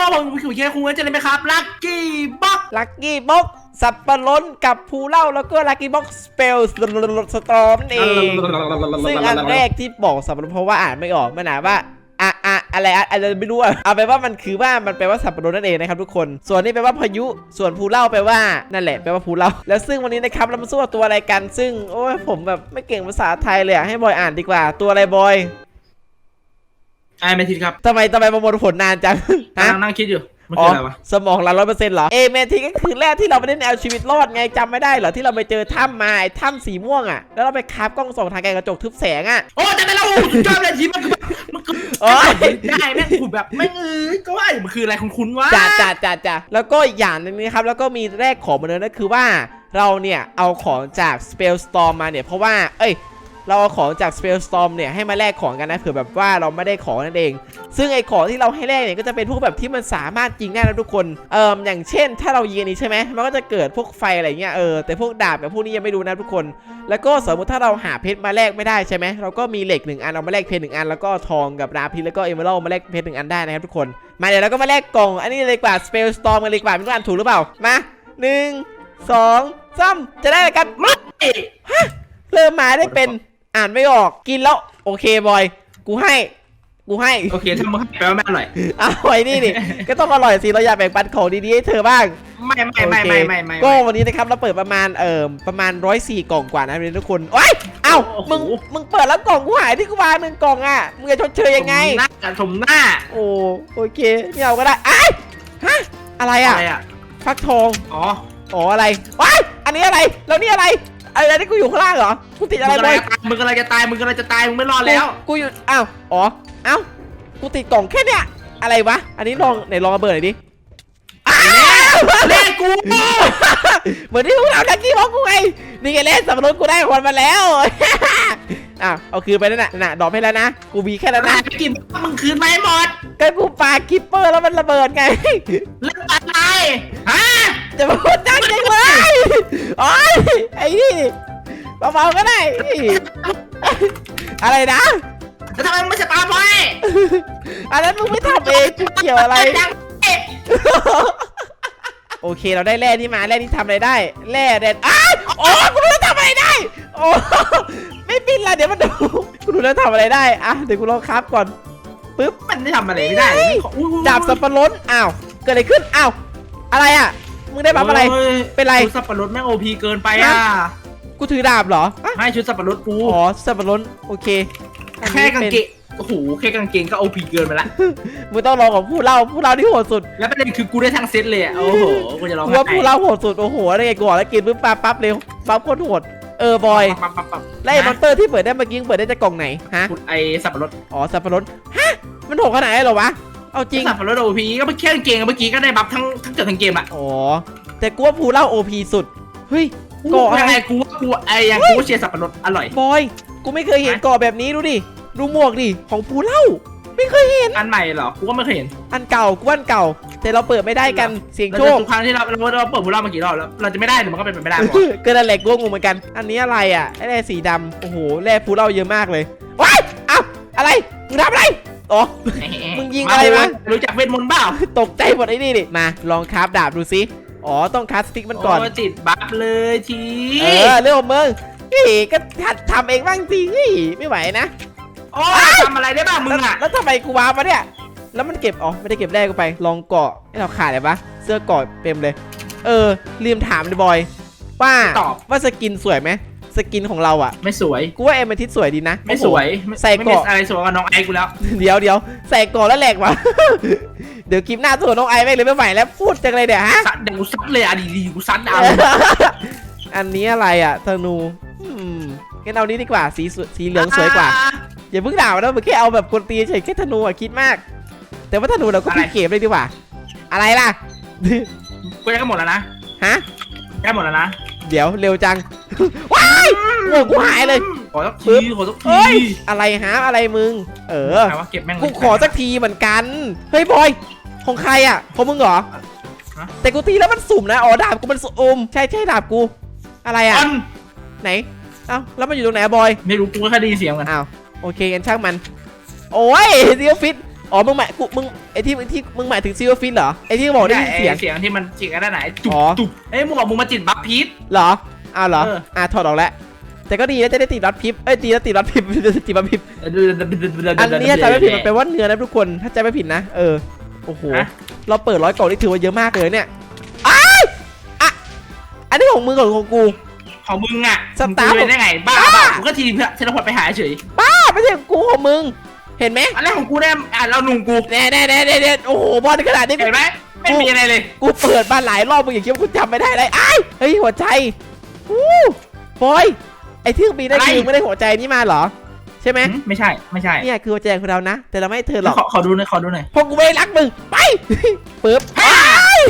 ครับผมคุณเคคุณจะเล่นไหมครับ ลักกี้บ็อกลักกี้บ็อกสับปะรดกับภูเหล่าแล้วก็ลักกี้บ็อกสเปลสตอมเองซึ่งอันแรกที่บอกสับปะรดเพราะว่าอ่านไม่ออกมันอ่านว่าอะอะอะไรอะอะไรไม่รู้อะเอาไปนว่ามันคือว่ามันแปลว่าสับปะรดนั่นเองนะครับทุกคน ส่วนนี้แปลว่าพายุ ส่วนภูเหล่าแปลว่านั่นแหละแปลว่าภูเหล่า แล้วซึ่งวันนี้นะครับเรามาสู้กับตัวอะไรกัน ซึ่งโอ้ยผมแบบไม่เก่งภาษาไทยเลยอะให้บอยอ่านดีกว่า ตัวอะไรบอย ไอ้ไม่ทิดครับทำไมทำไมประมวลผลนานจังฮะกำลังนั่งคิดอยู่มันอ๋คือออะไรวะสมองเราร้อยเปอร์เซ็นต์เหรอ เอเมทีก็คือแรกที่เราไปเล่นแนวชีวิตรอดไงจำไม่ได้เหรอที่เราไปเจอถ้ำมาไอ้ถ้ำสีม่วงอะ แล้วเราไปคาบกล้องส่องทางไกลกระจกทึบแสงอะ โอ้จะได้แล้วสุดยอดเลยทีมันคือมันคือโอ๊ยได้แม่งขุดแบบแม่งเอ้ยก็ว่าอยู่มันคืออะไรคุ้นๆวะจ้าจ้าจ้าจ้าแล้วก็อีกอย่างหนึงนะครับแล้วก็มีแรกของมาเลยนั่นคือว่าเราเนี่ย เอาของจาก Spellstorm มาเนี่ย เพราะว่า เอ้ย เราเอาของจาก Spellstorm เนี่ยให้มาแลกของกันนะเผื่อแบบว่าเราไม่ได้ของนั่นเอง ซึ่งไอ้ของที่เราให้แลกเนี่ยก็จะเป็นพวกแบบที่มันสามารถยิงได้นะทุกคนเอ่ออย่างเช่น ถ้าเรายิงอันนี้ใช่ไหมมันก็จะเกิดพวกไฟอะไรเงี้ยเออแต่พวกดาบแบบพวกนี้ยังไม่รู้นะทุกคน แล้วก็สมมติถ้าเราหาเพชรมาแลกไม่ได้ใช่ไหมเราก็มีเหล็กหนึ่งอันเอามาแลกเพชรหนึ่งอันแล้วก็ทองกับราพิสแล้วก็เอเมอรัลมาแลกเพชรหนึ่งอันได้นะครับทุกคนมาเดี๋ยวเราก็มาแลกกล่องอันนี้เลยดีกว่า spell storm กันเลยดีกว่าไม่รู้อ่านถูกหรือเปล่ามาหนึ่งสองสามจะได้อะไรกันไม่เริ่มมาได้เป็น อ่านไม่ออกกินแล้ว โอเคบอย กูให้ กูให้โอเคถ้ามึงให้แปลว่าไม่อร่อย เอาไว้นี่ดิก็ต้องอร่อยสิเราอยากแบ่งปันของดีๆให้เธอบ้าง ไม่ไม่ไม่ไม่ไม่ไม่ ก็วันนี้นะครับเราเปิดประมาณเอ่อประมาณร้อยสี่กล่องกว่านะทุกคนโอ้ยเอ้ามึงมึงเปิดแล้วกล่องกูหายที่กูวางหนึ่งกล่องอะมึงจะชดเชยยังไงหน้าสมหน้าโอ้โอเคไม่เอาก็ได้ไอ้ายฮะอะไรอะอะไรอะฟักทองอ๋ออ๋ออะไรว้ายอันนี้อะไรแล้วนี่อะไร อะไรที่กูอยู่ข้างล่างเหรอกูติดอะไรมึงไปกำลังจะตายมึงกำลังจะตายมึงกำลังจะตายมึงไม่รอดแล้วกูอยู่อ้าวอ๋อเอ้ากูติดกล่องแค่เนี้ยอะไรวะอันนี้ลองไหนลองระเบิดหน่อยดิอ้าวเล่นกูเหมือนที่พวกเราดักกี้บอกกูไงนี่ไงเล่นสับปะรดกูได้คนมาแล้วอ้าวเอาคืนไปนั่นน่ะน่ะดอกให้แล้วนะกูมีแค่นั้นนานะยกินมึงคืนไม่หมดก็กูปากิปเปอร์แล้วมันระเบิดไงเล่นอะไรฮะ จะมาพูดจังจังเลยโอ้ยไอ้นี่เบาๆก็ได้ อะไรนะ แล้วทำไมมึงไม่สตาร์บอยอันนั้นมึงไม่ทำเองกูเกี่ยวอะไร ดังเอ๊ะโอเคเราได้แร่นี่มาแร่นี่ทำอะไรได้แร่เด็ดอ้าวโอ้กูรู้แล้วทำอะไรได้ โอ้ไม่บินละเดี๋ยวมันดูกูรู้แล้วทำอะไรได้อะเดี๋ยวกูลองคราฟก่อนปึ๊บ มันได้ทำอะไรไม่ได้เลยอุ๊ยอุ๊ยดาบสับปะรดอ้าวเกิดอะไรขึ้นอ้าวอะไรอะ มึงได้บัฟอะไร โยเป็นไร ชุดสับปะรดแม่งโอพีเกินไปอะกูถือดาบเหรออะให้ชุดสับปะรดกูอ๋อสับปะรดโอเคอันแค่นี้กางเป็นเกงโอ้โหแค่กางเกงก็โอพีเกินไปละมึงต้องลองของผู้เล่าผู้เล่าที่โหดสุดแล้วประเด็นคือกูได้ทั้งเซตเลยอะโอ้โหกูจะร้องกูว่าผู้เล่าโหดสุดโอ้โหอะไรไงกูบอกแล้วกินปึ๊บปั๊บปั๊บเร็วปั๊บโคตรโหดเออบอยปั๊บปั๊บปั๊บแล้วไอ้มอนเตอร์ที่เปิดได้เมื่อกี้เปิดได้จากกล่องไหนฮะกูไอสับปะรดอ๋อสับปะรดฮะมันโหดขนาดไหนเหรอวะ เอาจริง สับปะรดโอพีก็แค่กางเกงเมื่อกี้ก็ได้บัฟทั้งทั้งเกือบทั้งเกมอะอ๋อ แต่กูว่าภูเล่าโอพีสุด เฮ้ยก่ออะไรยังไงกูว่ากูไอยังกูเชียร์สับปะรดอร่อย บอย กูไม่เคยเห็นก่อแบบนี้ดูดิ ดูหมวกดิ ของภูเล่า ไม่เคยเห็น อันใหม่เหรอ กูก็ไม่เคยเห็นอันเก่า กูว่าอันเก่า แต่เราเปิดไม่ได้กัน เสียงเราโชจะคทุกครั้งที่เราเราเราเปิดบูรามากี่รอบแล้ว เราจะไม่ได้หรือมันก็เป็นไปไม่ได้หรอเกิดอะไรกูก็งงเหมือนกัน อันนี้อะไรอะไอ้แร่สีดำโอ้โห แร่ภูเล่าเยอะมากเลย ว้ายเอ้าอะไร มึงทำอะไร อ๋อ มึงยิงอะไรวะ รู้จักเวทมนต์เปล่าตกใจหมดไอ้นี่ดิมาลองคราฟดาบดูสิอ๋อต้องคราฟสติ๊กมันก่อนโติดบัฟเลยทีเออเรื่องของมึงนี่ก็หัดทำเองบ้างสินี่ไม่ไหวนะ โอ้ยทำอะไรได้บ้างมึแล้วงอะแล้วทำไมกูวาร์ปมาเนี่ย แล้วมันเก็บ อ๋อ ไม่ได้เก็บแรกกูไป ลองเกาะให้เราขาดเลยปะเสื้อเกาะเต็มเลย เออลืมถามเลยบอย ว่า ตอบ ว่าสกินสวยไหม สกินของเราอะไม่สวย กูว่าเอมเมทิสสวยดีนะไม่สวยใส่ไม่เกราะมีอะไรสวยกับน้องไอกูแล้ว เดี๋ยวเดี๋ยวใส่เกาะแล้วแหลกวะ เดี๋ยวคลิปหน้าตัวน้องไอแม่งเลยไม่ไหวแล้วพูดจังเลยเดี๋ยวฮะ ซัดเดี๋ยวกูซัดเลยอะดีดีๆกูซัดเอา อันนี้อะไรอะธนูอืมงั้นเอานี้ดีกว่าสีสวยสีเหลืองสวยกว่า อย่าเพิ่งด่ามันนะมึงแค่เอาแบบคนตีเฉยแค่ธนูอะคิดมาก แต่ว่าธนูเราก็พี่เก็บเลยดีกว่า อะไรล่ะ กูได้กันหมดแล้วนะฮะ ได้หมดแล้วนะ เดี๋ยวเร็วจัง ว้า ยโง่กูหายเลย ขอสักทีขอสักทีเฮ้ย อะไรฮะอะไรมึง เออ ใครวะเก็บแม่งเลย กูขอสักทีเหมือนกัน เฮ้ยบอย ของใครอะ ของมึงเหรอ ฮะ แต่กูตีแล้วมันสุ่มนะ อ๋อดาบกูมันสุ่ม ใช่ใช่ดาบกู อะไรอะ อันไหน เอ้า แล้วมันอยู่ตรงไหนอะบอย ไม่รู้กูแค่ได้ยินเสียงกันอ้าว โอเคงั้นช่างมัน โอ้ยเดียวฟิต อ๋อ มึงหมายกู มึง ไอที่ไอ้ที่มึงหมายถึงซิลเวอร์ฟินเหรอ ไอที่บอกได้ยินเสียงเสียงที่มันจิกกันได้ไหนจุบอ๋อ จุบเอ้ยมึงบอกมึงมาจิตบัฟพีทเหรอ อ้าวเหรอเอออะถอดออกแล้ว แต่ก็ดีนะจะได้ติดรัดพิบเอ้ยดีนะติดรัดพิบติดรัดพิบอันนี้ถ้าจำไม่ผิดมันแปลว่าเนื้อนะทุกคน ถ้าจำไม่ผิดนะ เออ โอ้โหฮะเราเปิดร้อยกล่องนี่ถือว่าเยอะมากเลยเนี่ยอ้ายอะอันนี้ของมึงกับของกู ของมึงอะสตาร์ทมึงจะไปได้ไง บ้าบ้าเปล่ากูก็ทีมเทเลพอร์ตไปหาเฉย บ้าไม่ใช่ของกูของมึง เห็นไหมอันแรกของกูเนี่ยอะเราหนุ่มกูแน่แน่แน่แน่แน่โอ้โห บอลขนาดนี้กูเห็นไหมไม่มีอะไรเลย กูเปิดมาหลายรอบมึงอย่าคิดว่ากูจำไม่ได้เลยอ้ายเฮ้ยหัวใจ อู้บอย ไอ้ที่มีได้คือไม่ได้หัวใจนี่มาเหรอ ใช่ไหมหืมไม่ใช่ไม่ใช่เนี่ยคือหัวใจของเรานะ แต่เราไม่ให้เธอหรอกขอขอดูหน่อยขอดูหน่อยเพราะกูไม่ได้รักมึง ไป ปึ๊บอ้าย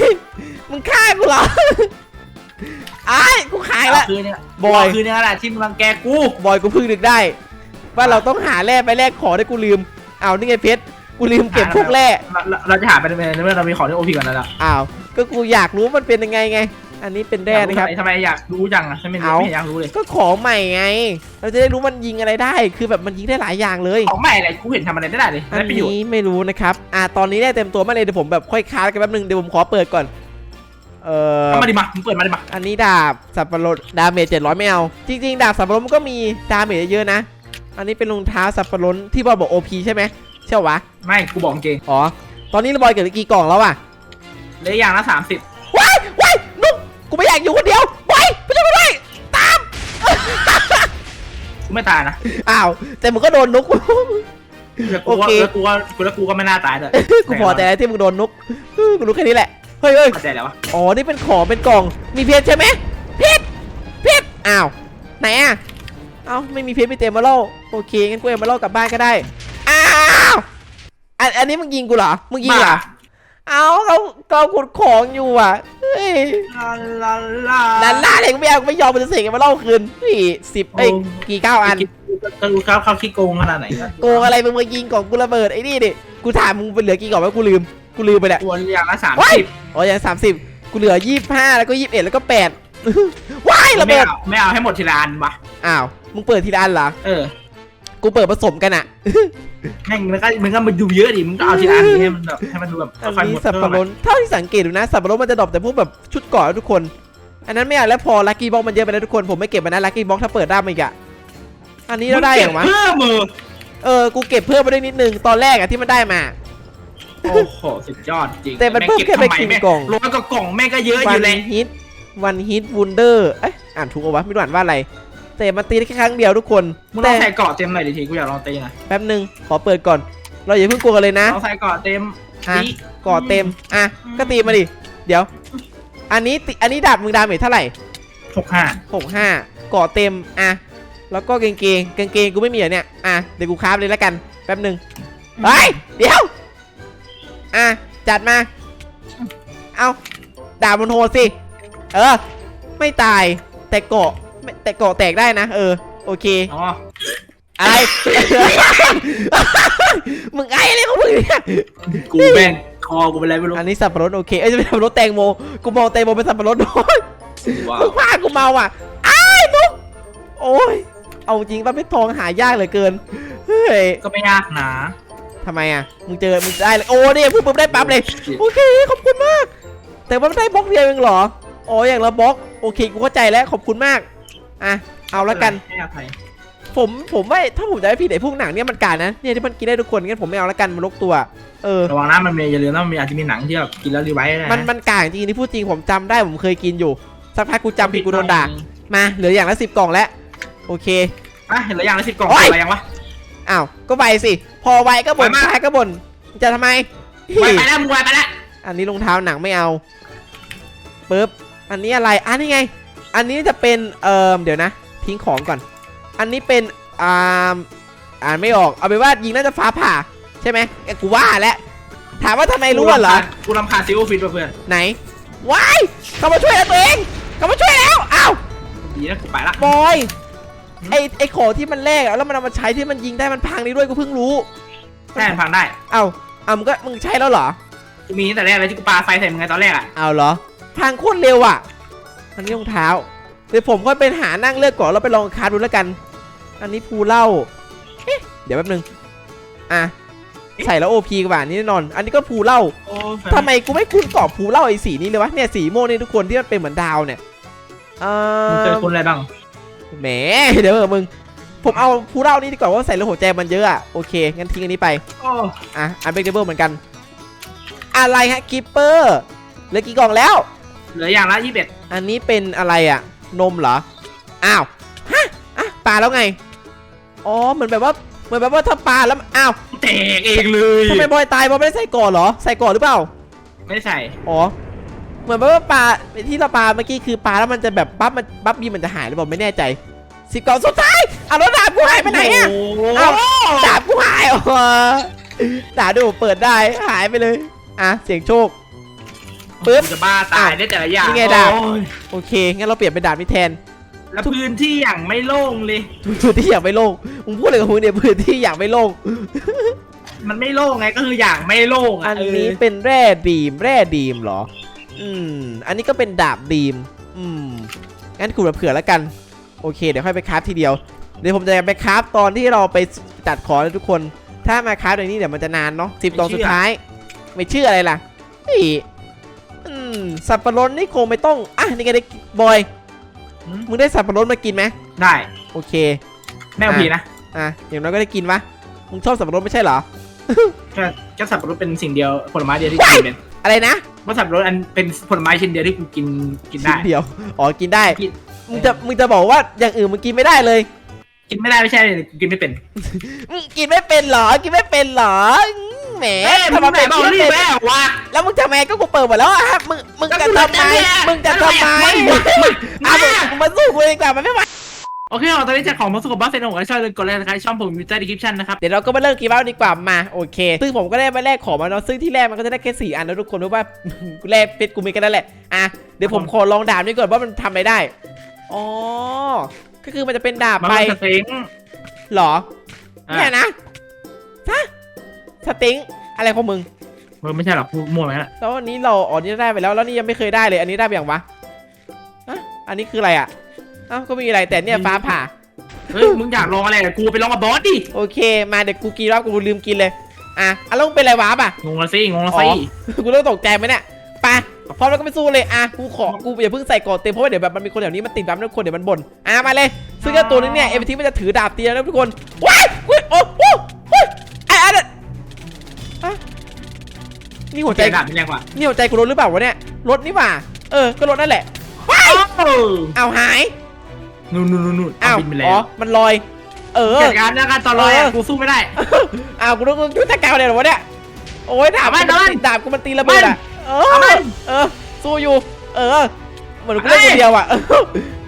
มึงฆ่ากูเหรอไอ้ายกูขายละคืนเนี่ยบอยคืนเนี่ยแหละที่มึงรังแกกูบอยกูเพิ่งนึกได้ ว่าเราต้องหาแร่ไปแลกของได้กูลืมอ้าวนี่ไงเพชรกูลืมเก็บพวกแร่เราเราเราจะหาไปในเมื่อเรามีของที่โอพีก่อนแล้วล่ะอ้าวก็กูอยากรู้มันเป็นยังไงไง อันนี้เป็นแร่นะครับ ทำไมอยากรู้จังอะฉันไม่เอา ไม่อยากรู้เลยก็ของใหม่ไง เราจะได้รู้มันยิงอะไรได้ คือแบบมันยิงได้หลายอย่างเลย ของใหม่อะไรกูเห็นทำอะไรไม่ได้เลยอันได้ประโยชน์นี้ไม่รู้นะครับ อ่าตอนนี้ได้เต็มตัวมาเลยเดี๋ยวผมแบบค่อยค้ากันแป๊บนึงเดี๋ยวผมขอเปิดก่อน เอ่อ เอามาดิมามึงเปิดมาดิมาอันนี้ดาบสับปะรดดาเมจเจ็ดร้อยไม่เอา จริง ๆ ดาบสับปะรดมันก็มีดาเมจเยอะๆนะ อันนี้เป็นรองเท้าสับปะรดที่บอยบอกโอพีใช่ไหมใช่ปะวะ ไม่กูบอกจริงอ๋อ ตอนนี้บอยเกิดกี่กล่องแล้วอะเหลยอย่างละสามสิบว้ายว้ายนุ๊ กกูไม่อยากอยู่คนเดียวบอยไปช่วยกูด้วยตาม กูไม่ตายนะอ้าว แต่มึงก็โดนนุ๊กแล้วกูว่าโอเค แล้วกูว่ากูแล้วกูก็ไม่น่าตายเลยกูพอใจแล้วที่มึงโดนนุ๊กกูรู้แค่นี้แหละ เฮ้ยเฮ้ยเข้าใจแล้ววะอ๋อ นี่เป็นของ เป็นกล่อง มีเพชรใช่ไหมเพชรเพชรอ้าว ไหนอะเอ้า ไม่มีเพชรไม่เต็มมาเล่าโอเค งั้นกูเอามาเล่ากลับบ้านก็ได้ อ้าว อัน อันนี้มึงยิงกูเหรอ มึงยิงเหรอ เอ้าเขาเขาขุดของอยู่อะเฮ้ยลาลาลาดันล่าเด็กไม่เอากูไม่ยอมมันจะเสกมาเล่าคืนนี่สิบเอ้ยโอ้กี่เก้าอันกูเขาเขาคิดโกงขนาดไหนกันโกงอะไรมึงมายิงของกูระเบิดไอ้นี่ดิกูถามมึงเป็นเหลือกี่กล่องวะกูลืมกูลืมไปแหละตัวอย่างละสามว้ายสิบอ๋อยังสามสิบกูเหลือยี่สิบห้าแล้วก็ยี่สิบเอ็ดแล้วก็แปดว้ายระไม่เบิดเอาไม่เอาให้หมดทีละอันวะอ้าวมึงเปิดทีละอันเหรอเออ กูเปิดผสมกันอะแม่งมันก็มันก็มาดูเยอะดิมึงก็เอาทีละอันนี้ให้มันแบบให้มันดูแบบอันค่อยๆหนี้มดสับปะรดเท่าที่สังเกตดูนะสับปะรดมันจะดรอปแต่พวกแบบชุดเกราะทุกคน อันนั้นไม่เอาแล้วพอลัคกี้บ็อกมันเยอะไปแล้วทุกคนผมไม่เก็บมันนะลัคกี้บ็อกถ้าเปิดได้มาอีกอะอันนี้เราได้อย่างวะ เพื่อมือเออ กูเก็บเพิ่มมาได้นิดนึง ตอนแรกอะที่มันได้มา โอ้โหสุดยอดจริงแต่มันเพิ่มแค่ไปกินกล่อง ร้อยกว่ากล่องแม่งก็เยอะอวัยู่เลยฮิต วันฮิตวูนเดอร์ เอ๊ะ อ่านถูกเอาวะ ไม่รู้อ่านว่าอะไร แต่มันตีได้แค่ครั้งเดียวทุกคนมึงลแต่องใส่เกาะเต็มหน่อยดิทีกูอยากลองตีหน่อยแป๊บนึงขอเปิดก่อน เราอย่าเพิ่งกลัวกันเลยนะลองใส่เกาะเต็มอะดิก่อเต็มอะก็ตีมาดิเดี๋ยว อันนี้ติอันนี้ดาบมึงดาเมจเท่าไหร่หกห้าหกห้าก่อเต็มอะแล้วก็กางเกงกางเกงกูไม่มีเหรอเนี่ยอะเดี๋ยวกูคราฟเลยแล้วกันแป๊บนึงเฮ้ยเดี๋ยวอะจัดมาเอาดาบบนโหดสิ เออ ไม่ตายแต่เกาะไม่ แต่เกาะแตกได้นะ เออ โอเค อ๋ออะไร มึงไอ้อะไรของมึงเนี่ย กูแม่งคอกูเป็นไรไม่รู้อันนี้สับปะรดโอเค เอ้ยจะเป็นสับปะรดแตงโม กูมองแตงโมเป็นสับปะรดน้อยว้ามึวงพากูเมาอะอ้ายนุกโอ้ย เอาจริงป่ะเพชรทองหายากเหลือเกิน เฮ้ยก็ไม่ยากนะทำไมอะ มึงเจอ มึงได้เลยโอ้เนี่ยปุ๊บปุ๊บได้ปั๊บเลย โอเค ขอบคุณมาก แต่ว่ามันได้บล็อกเดียวเองเหรอ อ๋อ อย่างละบล็อก โอเค กูเข้าใจแล้ว ขอบคุณมาก อะเอาละกันให้อภัยผมผมว่าถ้าผมจะให้พี่ไอ้พวกหนังเนี่ยมันกาดนะเนี่ยที่มันกินได้ทุกคนงั้นผมไม่เอาละกันมันลกตัวเออระวังนะมันมีอย่าลืมนะมันมีอาจจะมีหนังที่แบบกินแล้วรีไวท์ได้ะมันมันกาดจริงๆที่พูดจริงผมจำได้ผมเคยกินอยู่สักพักกูจำผิดกูโดนด่ามาเหลืออย่างละสิบกล่องแล้วโอเคอะเห็นแล้วยังละสิบกล่องโอ๊ยอะไรยังวะอ้าวก็ไวสิ พอไวก็บ่นไวมากช้าก็บ่นจะทำไมไวไปแล้วมึงไวไปแล้วอันนี้รองเท้าหนังไม่เอาปึ๊บอันนี้อะไรอันนี้ไง อันนี้จะเป็นเอ่อเดี๋ยวนะทิ้งของก่อน อันนี้เป็นอ่าอ่านไม่ออกเอาไปนว่ายิงน่าจะฟ้าผ่า ใช่ไหมเอ้ยกูว่าแล้วถามว่าทำไมรู้อะเหรอกูรำคาญซิลเวอร์ฟิตเพื่อนไหนว้ายเขามาช่วยแล้วตัวเองเขามาช่วยแล้วอ้าวดีนะกูไปละบอยไอไอของที่มันแลกอะแล้วมันเอามาใช้ที่มันยิงได้มันพังนี้ด้วยกูเพิ่งรู้แม่งพังได้เอ้าเอามึงก็มึงใช้แล้วเหรอกูมีตั้งแต่แรกเลยที่กูปาไฟใส่มึงไงตอนแรกอะเอาเหรอพังโคตรเร็วอะ อันนี้รองเท้า เดี๋ยวผมค่อยไปหานั่งเลือกก่อนแล้วไปลองคาร์ดดูแล้วกัน อันนี้ภูเหล่าเอ๊ะเดี๋ยวแป๊บนึง อะ ใส่แล้วโอพีกว่านี่แน่นอน อันนี้ก็ภูเหล่าโอ้ทำไมกูไม่คุ้นกรอบภูเหล่าไอ้สีนี้เลยวะ เนี่ยสีม่วงนี่ทุกคนที่มันเป็นเหมือนดาวเนี่ยเอมึงเจออคนอะไรบ้าง แหม เดี๋ยวเออมึง ผมเอาภูเหล่านี่ดีกว่าว่าใส่แล้วหัวใจมันเยอะอะโอเค งั้นทิ้งอันนี้ไปโอ้อะอันเบรกเบิลเหมือนกัน อะไรฮะกิปเปอร์เหลือกี่กล่องแล้ว เหลืออย่างละยี่สิบเอ็ดอันนี้เป็นอะไรอะนมเหรอ อ้าว ฮะอะปลาแล้วไง อ๋อ เหมือนแบบว่า เหมือนแบบว่าถ้าปลาแล้ว อ้าวแตกเองเลยทำไมบอยตายบอยไม่ได้ใส่ก่อนเหรอ ใส่ก่อนหรือเปล่า ไม่ได้ใส่ อ๋อ เหมือนแบบว่าปลาที่เราปลาเมื่อกี้คือปลาแล้วมันจะแบบปั๊บมันปั๊บบีมันจะหายหรือเปล่าไม่แน่ใจสิบกล่องสุดท้ายเอาแล้วดาบกูหายไปไหนอะโอ้โหเอ้าดาบกูหายอ๋อดาบดูเปิดได้หายไปเลย อะ เสียงโชค ปึ๊บ จะบ้าตายได้แต่ละอย่างนี่ไงดาบ โอ้ยโอเค งั้นเราเปลี่ยนเป็นดาบนี้แทน แล้วพื้นที่อย่างไม่โล่งเลย พื้นที่อยากไม่โล่งมึงพูดอะไรกับมึงเนี่ยพื้นที่อยากไม่โล่ง มันไม่โล่งไงก็คืออย่างไม่โล่งอัอะนนี้เป็นแร่ดีม แร่ดีมเหรอ อืม อันนี้ก็เป็นดาบดีม อืม งั้นกูเผื่อแล้วกัน โอเค เดี๋ยวค่อยไปคราฟทีเดียว เดี๋ยวผมจะไปคราฟตอนที่เราไปจัดของนะทุกคน ถ้ามาคราฟในนี้เดี๋ยวมันจะนานเนาะสิบตอนสุดท้าย ไม่เชื่ออะไรล่ะนี่อืม สับปะรดนี่คงไม่ต้อง อะนี่ไงได้บอย หืมมึงได้สับปะรดมากินไหมได้โอเคแม่เอาพีนะอะอย่างน้อยก็ได้กินวะมึงชอบสับปะรดไม่ใช่เหรอก็ก็สับปะรดเป็นสิ่งเดียวผลไม้เดียวที่กินเป็นอะไรนะว่าสับปะรดอันเป็นผลไม้ชิ้นเดียวที่กูกินกินได้ ชิ้เดียวอ๋อกินได้กิน มึงจะมึงจะบอกว่าอย่างอื่นมึงกินไม่ได้เลยกินไม่ได้ไม่ใช่เลยกูกินไม่เป็น อืมกินไม่เป็นเหรอกินไม่เป็นเหรออืม แหมเอ้ยมึงทำไหนบอกกินรีไม่บเป็นแม่วะแล้วมึงทำไมก็กูเปิดหมดแล้วอะครับมึงมึงก็จะกูทำไมจะแย่มึงจะทำไมไม่ไม่ไม่อะมึงมึงมาสู้กูเองกว่ามันไม่ไหวโอเคเอาตอนนี้จากของมาสุขบ้าเซนของกันช่วยเลยกดไลค์นะครับช่องผมมีใต้ดีคริปชั่นนะครับ เดี๋ยวเราก็มาเริ่มกีบ้าดีกว่ามาโอเค ซึ่งผมก็ได้มาแลกของมาเนาะซึ่งที่แรกมันก็จะได้แค่สี่อันนะทุกคนเพราะว่ากูแลกเพชรกูมีกันนั่นแหละอะเดี๋ยวผมขอลองดาบนี้ก่อนว่ามันทำอะไรได้อ๋อก็คือมันจะเป็นดาบมาไปเป็นสเต็งเหรออะเนี่ยนะฮะ สติงอะไรของมึงเออไม่ใช่หรอกพูดมั่วไหมล่ะแล้วอันนี้เราอ๋อนี่ได้ไปแล้วแล้วนี่ยังไม่เคยได้เลย อันนี้ได้ไปอย่างวะอะอันนี้คืออะไรอะอ้าวก็มีอะไรแต่เนี่ยฟ้าผ่า เฮ้ยมึงอยากลองอะไรอะกูไปลองกับบอสดิโอเค มาเดี๋ยวกูกินแล้วกูลืมกินเลย อะอะแล้วมึงเป็นอะไรวะป่ะ งงละสิงงละอ๋สิอกูเริ่มตกใจไหมเนี่ยไปพร้อมแล้วก็ไปสู้เลยอะกูขอกูอย่าเพิ่งใส่ก่อนเต็มเพราะว่าเดี๋ยวแบบมันมีคนแถวนี้มันติดบั๊มทุกคนเดี๋ยวมันบ่นอะมาเลย ซึ่งเจ้าตัวนี้เนี่ยเอฟทีมันจะถือดาบตีนะทุกคนว้ายอุ้ยโอ้โห นี่หัวใจใจดับเป็นแรงกว่านี่หัวใจกูรถหรือเปล่าวะเนี่ยรถนี่หว่า เออ ก็รถนั่นแหละว้ายเออเอาหายนู่นนู่นนู่นนู่นอ้าวบินไปแล้อ๋อ วมันลอย เออ จัดการแล้วกันตอนลอยอะกูสู้ไม่ได้ อ้าวกูต้องยุทธการเลยเหรอวะเนี่ย โอ้ยดาบเอามันกูเอามันติดดาบกูมันตีระเบิดอะ เอเอามัอน เออ สู้อยู่ เออ เหมือนกูเล่นคนเดียวอะ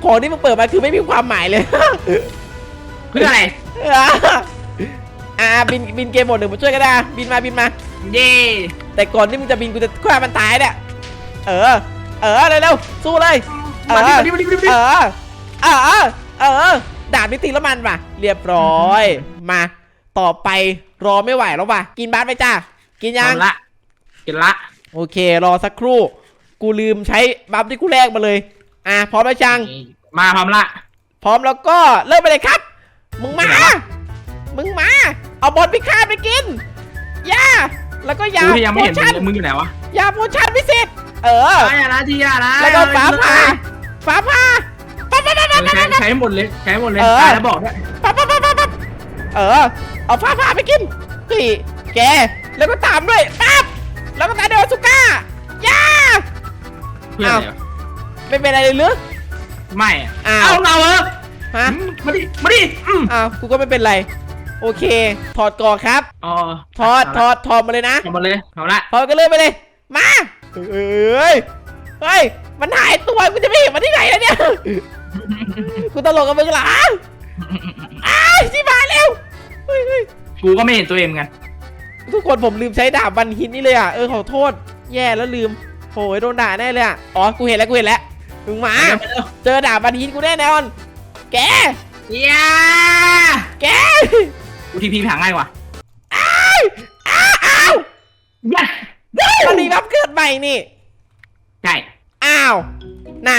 ของที่มึงเปิดมาคือไม่มีความหมายเลย เพื่ออะไร อ่าบินบินเกมหมดหนึ่งมาช่วยกันนะบินมาบินมา เย่ แต่ก่อนที่มึงจะบินกูจะฆ่ามันตายเนี่ยเออ เออเร็วๆสู้เลยมาดิมาดิมาดิมาดิมาดิ เออเออเออดาบนี้ตีแล้วมันป่ะ เรียบร้อย มา ต่อไปรอไม่ไหวแล้วป่ะ กินบาสไปจ้ากินยังเอาละกินละ โอเค รอสักครู่ กูลืมใช้บัฟที่กูแลกมาเลย อะ พร้อมแล้วจัง มาพร้อมละ พร้อมแล้วก็เริ่มไปเลยครับ มึงมาไปไหนวะมึงมา เอาบอลพิฆาตไปกินยา แล้วก็ยากูที่ยังไม่เห็นโพชั่นมึงอยู่ไหนวะยาโพชั่นพิเศษเออไอ้ยานะที่ยานะแล้วก็ฟ้าผ่าฟ้าผ่าปั๊บปั๊บปั๊บเออใช้ใช้หมดเลยใช้หมดเลยเออ ตายแล้วบอกด้วยปั๊บปั๊บปั๊บปั๊บปั๊บเออ เอาฟ้าผ่าไปกินเฮ้ยแก แล้วก็ตามด้วยปั๊บแล้วก็ตามด้วยอสุก้ายา เพื่ออะไรวะไม่เป็นอะไรเลยหรือ ไม่อะอ้าว เอาเราเออฮะมาดิมาดิอืมอ้าว กูก็ไม่เป็นไร โอเค ถอดก่อนครับ อ๋อถอดถอดถอดมาเลยนะทำมาเลยเอาละถอดกันเลยไปเลย มาเอ้ยเฮ้ย มันหายตัวกูจะไม่เห็นมันที่ไหนแล้วเนี่ยกูตลกกับมึงเหรออ้าวชิบหายแล้วเฮ้ยเฮ้ยกูก็ไม่เห็นตัวเองเหมือนกันทุกคนผมลืมใช้ดาบบันฮินนี่เลยอะ เออขอโทษ แย่แล้วลืมโอ้ยโดนด่าแน่เลยอะ อ๋อ กูเห็นแล้วกูเห็นแล้วมึงมาไปเร็วเจอดาบบันฮินกูแน่นอน แกยาแก กูทีพีผางง่ายกว่าอ้าวอ้าวยัดมันมีบัฟเกิดใหม่นี่ ใช่อ้าว ไหน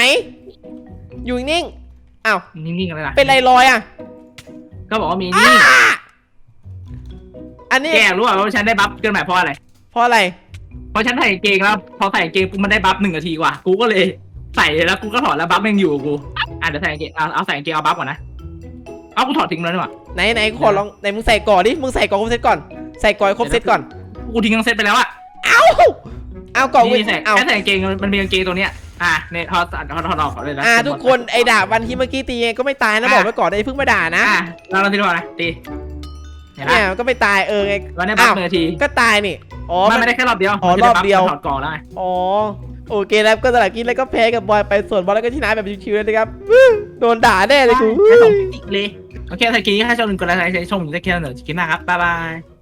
อยู่นิ่งๆอ้าว นิ่งๆกันเลยล่ะเป็นไรลอยอะ ก็บอกว่ามีอ้านี่อันนี้แกรู้ป่ะว่าฉันได้บัฟเกินหมายเพราะอะไร เพราะอะไร เพราะฉันใส่กางเกงแล้ว พอใส่กางเกงปุ๊บมันได้บัฟหนึ่งนาทีกว่า กูก็เลยใส่แล้วกูก็ถอดแล้วบัฟยังอยู่กับกูอะเดี๋ยวใส่กางเกงเอาเอาใส่กางเกงเอาบัฟก่อนนะ เอากูถอดทิ้งแล้วนี่หว่าไหนไหนขอลองไหนมึงใส่ก่อนดิมึงใส่ก่อนครบเซตก่อนใส่ก่อนให้ครบเซตก่อนกูทิ้งทั้งเซตไปแล้วอะเอ้าเอาก่อนนี่ใส่เอาแค่ใส่กางเกงมันมีกางเกงตัวเนี้ยอะเนี่ยถอดถอดถอดออกเลยนะอ่าทุกคนไอ้ดาบวันที่เมื่อกี้ตีเองก็ไม่ตายนะบอกไว้ก่อนไอ้เพิ่งมาด่านะอะเราเราทีละนะตีเห็นไหมเนี่ยมันก็ไม่ตายเออไงวันนี้บัฟอ้าวหนึ่งนาทีก็ตายนี่อ๋อมันมันไม่ได้แค่รอบเดียวอ๋อมันจะไรอบเดียวถอดก่อนแล้วไงอ๋อโอเคแล้วก็สลับกินแล้วก็แพ้กับบอยไปส่วนบอลแล้วก็ชนะแบบชิวๆเลยนะครับ โดนด่าแน่เลยกู แค่สองติ๊กเลย โอเคถ้ากี้แค่ชมหนึ่งกดไลค์ใช้ชมอยู่ได้แค่หนึ่งกินนะครับ บ๊ายบาย